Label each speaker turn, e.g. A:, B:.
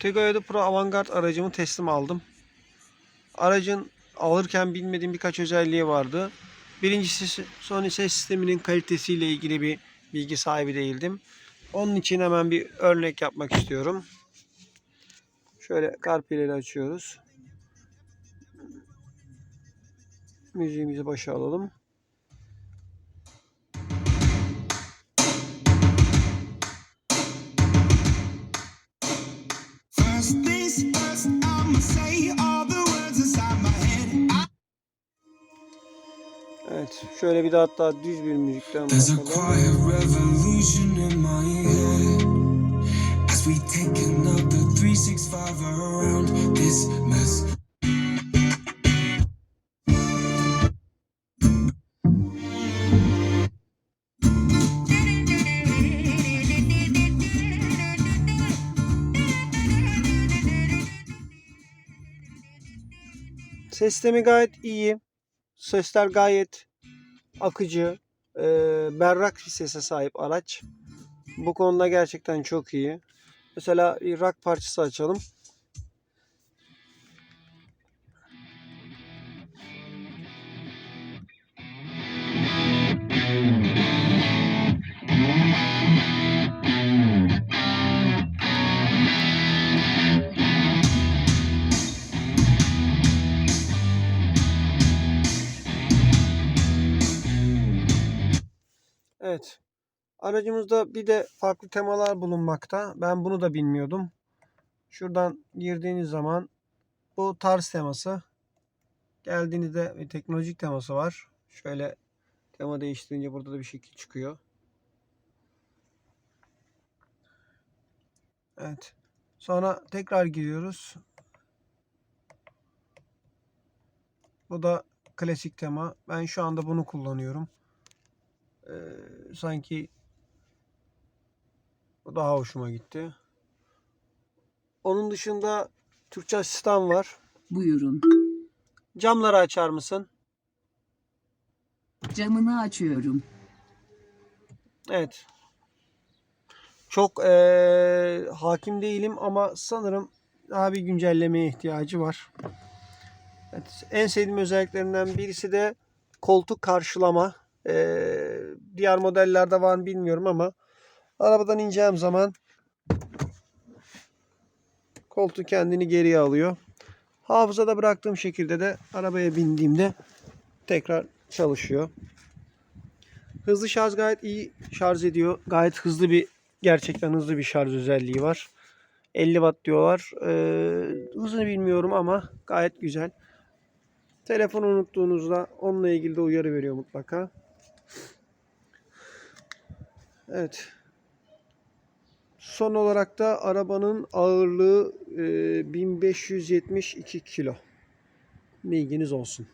A: Tegoya'da Pro Avantgard aracımı teslim aldım. Aracın alırken bilmediğim birkaç özelliği vardı. Birincisi Sony ses sisteminin kalitesiyle ilgili bir bilgi sahibi değildim. Onun için hemen bir örnek yapmak istiyorum. Şöyle karpileri açıyoruz. Müziğimizi başa alalım. Evet, şöyle bir de hatta düz bir müzikten
B: There's a
A: bakalım. Sistemi gayet iyi. Sesler gayet akıcı, e, berrak bir sese sahip araç. Bu konuda gerçekten çok iyi. Mesela bir rock parçası açalım. Evet. Aracımızda bir de farklı temalar bulunmakta. Ben bunu da bilmiyordum. Şuradan girdiğiniz zaman bu tarz teması. Geldiğinizde bir teknolojik teması var. Şöyle tema değiştirince burada da bir şekil çıkıyor. Evet. Sonra tekrar giriyoruz. Bu da klasik tema. Ben şu anda bunu kullanıyorum. Ee, sanki bu daha hoşuma gitti. Onun dışında Türkçe asistan var.
C: Buyurun.
A: Camları açar mısın?
C: Camını açıyorum.
A: Evet. Çok eee, hakim değilim ama sanırım daha bir güncellemeye ihtiyacı var. Evet, en sevdiğim özelliklerinden birisi de koltuk karşılama. Eee, diğer modellerde var mı bilmiyorum ama arabadan ineceğim zaman koltuk kendini geriye alıyor. Hafızada bıraktığım şekilde de arabaya bindiğimde tekrar çalışıyor. Hızlı şarj gayet iyi şarj ediyor. Gayet hızlı bir gerçekten hızlı bir şarj özelliği var. 50 watt diyorlar. Ee, hızını bilmiyorum ama gayet güzel. Telefonu unuttuğunuzda onunla ilgili de uyarı veriyor mutlaka. Evet. Son olarak da arabanın ağırlığı e, 1572 kilo. Bilginiz olsun.